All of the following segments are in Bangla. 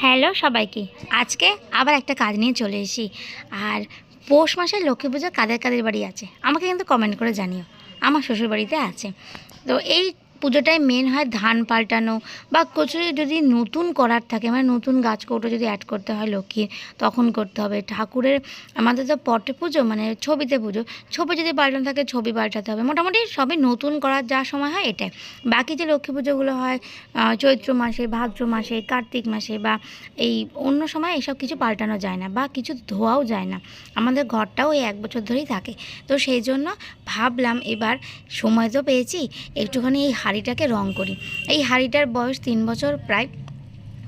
হ্যালো সবাইকে। আজকে আবার একটা কাজ নিয়ে চলে এসেছি। আর পৌষ মাসে লক্ষ্মী পুজো কাদের কাদের বাড়ি আছে? আমাকে কিন্তু কমেন্ট করে জানিও। আমার শ্বশুর বাড়িতে আছে। তো এই পুজোটাই মেন হয় ধান পাল্টানো বা কিছু যদি নতুন করার থাকে মানে নতুন গাছ কৌটো যদি অ্যাড করতে হয় লক্ষ্মীর, তখন করতে হবে। ঠাকুরের, আমাদের তো পটে পুজো মানে ছবিতে পুজো, ছবি যদি পাল্টানো থাকে ছবি পাল্টাতে হবে। মোটামুটি সবই নতুন করার যা সময় হয় এটাই। বাকি যে লক্ষ্মী পুজোগুলো হয় চৈত্র মাসে, ভাদ্র মাসে, কার্তিক মাসে বা এই অন্য সময় এসব কিছু পাল্টানো যায় না বা কিছু ধোয়াও যায় না। আমাদের ঘরটাও এই এক বছর ধরেই থাকে। তো সেই জন্য ভাবলাম এবার সময় তো পেয়েছি, একটুখানি এই হাঁড়িটাকে রং করি। এই হাঁড়িটার বয়স তিন বছর প্রায়।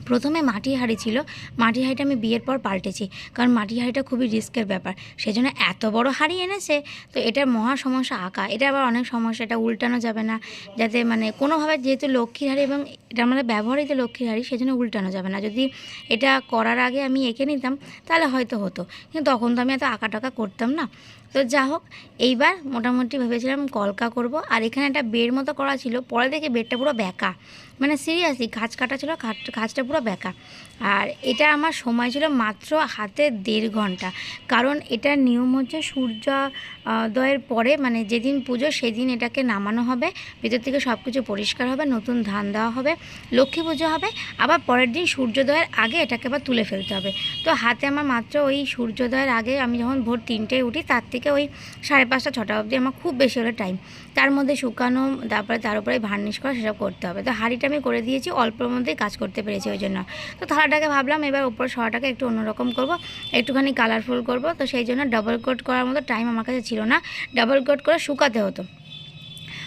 প্রথমে মাটি হাঁড়ি ছিল। মাটি হাঁড়িটা আমি বিয়ের পর পাল্টেছি। কারণ মাটি হাঁড়িটা খুবই রিস্কের ব্যাপার। সেই জন্য এত বড় হাঁড়ি এনেছে। তো এটার মহা সমস্যা আঁকা। এটা আবার অনেক সমস্যা। এটা উল্টানো যাবে না। যাতে মানে কোনোভাবে যেহেতু লক্ষ্মীর হাঁড়ি এবং এটা আমাদের ব্যবহৃত লক্ষ্মীর হাঁড়ি সেই জন্য উল্টানো যাবে না। যদি এটা করার আগে আমি এঁকে নিতাম, তাহলে হয়তো হতো। কিন্তু তখন তো আমি এত আঁকা টাকা করতাম না। তো যা হোক এইবার মোটামুটি ভেবেছিলাম কলকা করব। আর এখানে একটা বেড মতো করা ছিল পরে দেখে বেডটা পুরো ব্যাকা মানে সিরিয়াসলি খাঁচ কাটা ছিল খাঁচটা পুরো ব্যাকা আর এটা আমার সময় ছিল মাত্র হাতে দেড় ঘণ্টা। কারণ এটার নিয়ম হচ্ছে সূর্য আহ, দয়ের পরে মানে যেদিন পুজো সেদিন এটাকে নামানো হবে ভিতর থেকে সব কিছু পরিষ্কার হবে নতুন ধান দেওয়া হবে লক্ষ্মী পুজো হবে আবার পরের দিন সূর্যোদয়ের আগে এটাকে আবার তুলে ফেলতে হবে। তো হাতে আমার মাত্র ওই সূর্যোদয়ের আগে আমি যখন ভোর তিনটেয় উঠি তার থেকে ওই সাড়ে পাঁচটা, ছটা অবধি আমার খুব বেশি হলে টাইম তার মধ্যে শুকানো, তারপরে তার উপরে ভার্নিশ করা, সেসব করতে হবে। তো হাঁড়িটা আমি করে দিয়েছি, অল্পর মধ্যেই কাজ করতে পেরেছি ওই জন্য। তো থালাটাকে ভাবলাম এবার উপর সরাটাকে একটু অন্যরকম করব, একটুখানি কালারফুল করব। তো সেই জন্য ডবল কোট করার মতো টাইম আমার কাছে ছিল না। ডাবল কোট করে শুকাতে হতো।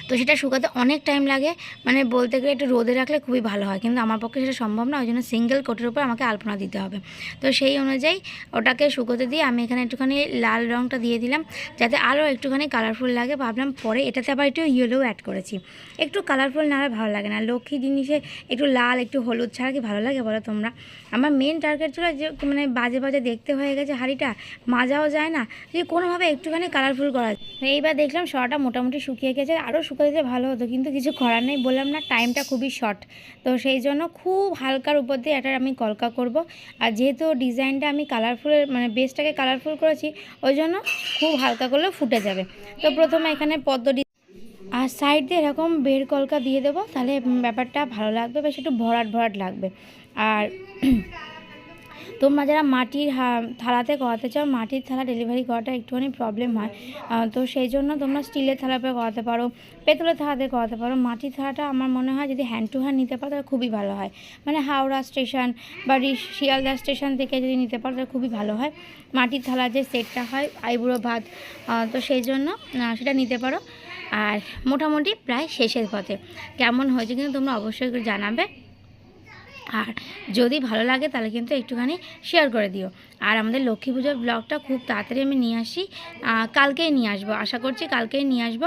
তো সেটা শুকাতে অনেক টাইম লাগে। মানে বলতে গেলে একটু রোদে রাখলে খুবই ভালো হয়। কিন্তু আমার পক্ষে সেটা সম্ভব না, ওই জন্য সিঙ্গেল কোটের উপর আমাকে আলপনা দিতে হবে। তো সেই অনুযায়ী ওটাকে শুকোতে দিয়ে আমি এখানে একটুখানি লাল রঙটা দিয়ে দিলাম, যাতে আরও একটুখানি কালারফুল লাগে। ভাবলাম পরে এটাতে আবার একটু ইয়েলো অ্যাড করেছি। একটু কালারফুল না হলে ভালো লাগে না। লক্ষ্মী জিনিসে একটু লাল, একটু হলুদ ছাড়া কি ভালো লাগে বলো তোমরা? আমার মেন টার্গেট ছিল যে মানে বাজে বাজে দেখতে হয়ে গেছে হাঁড়িটা, মাজাও যায় না। যে কোনোভাবে একটুখানি কালারফুল করা। এইবার দেখলাম সরাটা মোটামুটি শুকিয়ে গেছে, আরও দিলে ভালো হতো, কিন্তু কিছু করার নেই। বললাম, না টাইমটা খুবই শর্ট তো সেই জন্য খুব হালকার উপর দিয়ে একটা আমি কলকা করব। আর যেহেতু ডিজাইনটা আমি কালারফুলের মানে বেসটাকে কালারফুল করেছি, ওই জন্য খুব হালকা করলে ফুটে যাবে। তো প্রথমে এখানে পদ্ম আর সাইড দিয়ে এরকম বের কলকা দিয়ে দেবো, তাহলে ব্যাপারটা ভালো লাগবে, বেশ একটু ভরাট ভরাট লাগবে। আর তোমরা যারা মাটির থালাতে করাতে চাও, মাটির থালা ডেলিভারি করাটা একটুখানি প্রবলেম হয়। তো সেই জন্য তোমরা স্টিলের থালাতে করাতে পারো, পেতলের থালাতে করাতে পারো। মাটির থালাটা আমার মনে হয় যদি হ্যান্ড টু হ্যান্ড নিতে পারো, তাহলে খুবই ভালো হয়। মানে হাওড়া স্টেশন বা শিয়ালদা স্টেশন থেকে যদি নিতে পারো, তাহলে খুবই ভালো হয়। মাটির থালা যে সেটটা হয়, আইবুড়ো ভাত তো সেই জন্য সেটা নিতে পারো। আর মোটামুটি প্রায় শেষের পথে। কেমন হয়েছে কিন্তু তোমরা অবশ্যই জানাবে। আর যদি ভালো লাগে তাহলে কিন্তু একটুখানি শেয়ার করে দিও। আর আমাদের লক্ষ্মী পুজোর ব্লগটা খুব তাড়াতাড়ি আমি নিয়ে আসি। কালকেই নিয়ে আসব। আশা করছি কালকেই নিয়ে আসব।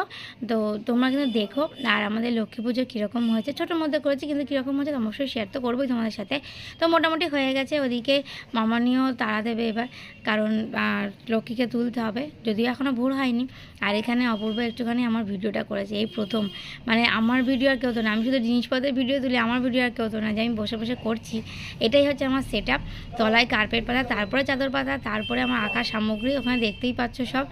তো তোমরা কিন্তু দেখো আর আমাদের লক্ষ্মী পুজো কীরকম হয়েছে। ছোটোর মধ্যে করেছি কিন্তু কীরকম হয়েছে তো অবশ্যই শেয়ার তো করবোই তোমাদের সাথে। তো মোটামুটি হয়ে গেছে। ওদিকে মামানিও তাড়া দেবে এবার। কারণ লক্ষ্মীকে তুলতে হবে। যদিও এখনও ভোর হয়নি। আর এখানে অপূর্ব একটুখানি আমার ভিডিওটা করেছে। এই প্রথম। মানে আমার ভিডিও আর কেউ তো না। আমি শুধু জিনিসপত্রের ভিডিও তুলি, আমার ভিডিও আর কেউ তো না। যে আমি বসে বসে করছি। এটাই হচ্ছে আমার সেট তলায় কার্পেট পাতা, তারপরে চাদর পাতা, তারপরে আমার আঁকার সামগ্রী, ওখানে দেখতেই পাচ্ছ সব।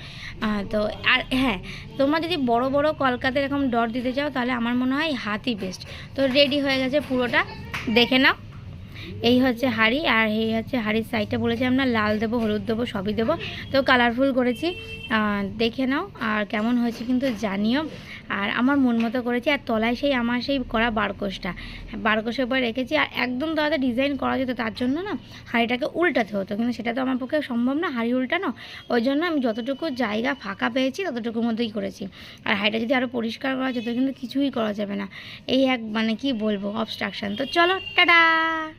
তো আর হ্যাঁ তোমরা যদি বড় বড় কলকাতা এরকম ডট দিতে চাও, তাহলে আমার মনে হয় হাতই বেস্ট তো রেডি হয়ে গেছে পুরোটা। দেখে নাও। এই হচ্ছে হাড়ি, আর এই হচ্ছে হাড়ির সাইডটা বলেছি আমরা, লাল দেবো, হলুদ দেবো, সবই দেবো। তো কালারফুল করেছি। দেখে নাও, আর কেমন হয়েছে কিন্তু জানিও। আর আমার মন মতো করেছি, আর তলায় সেই আমার সেই করা বারকোষটা। বারকোষের উপরে রেখেছি, আর একদম তাদের ডিজাইন করা যেত, তার জন্য না হাঁড়িটাকে উল্টাতে হতো। কিন্তু সেটা তো আমার পক্ষে সম্ভব না, হাঁড়ি উল্টানো ওই জন্য আমি যতটুকু জায়গা ফাঁকা পেয়েছি, ততটুকুর মধ্যেই করেছি। আর হাঁড়িটা যদি আরও পরিষ্কার করা যেত, কিন্তু কিছুই করা যাবে না। এই এক মানে কি বলব অবস্ট্রাকশান তো চলো, টাটা!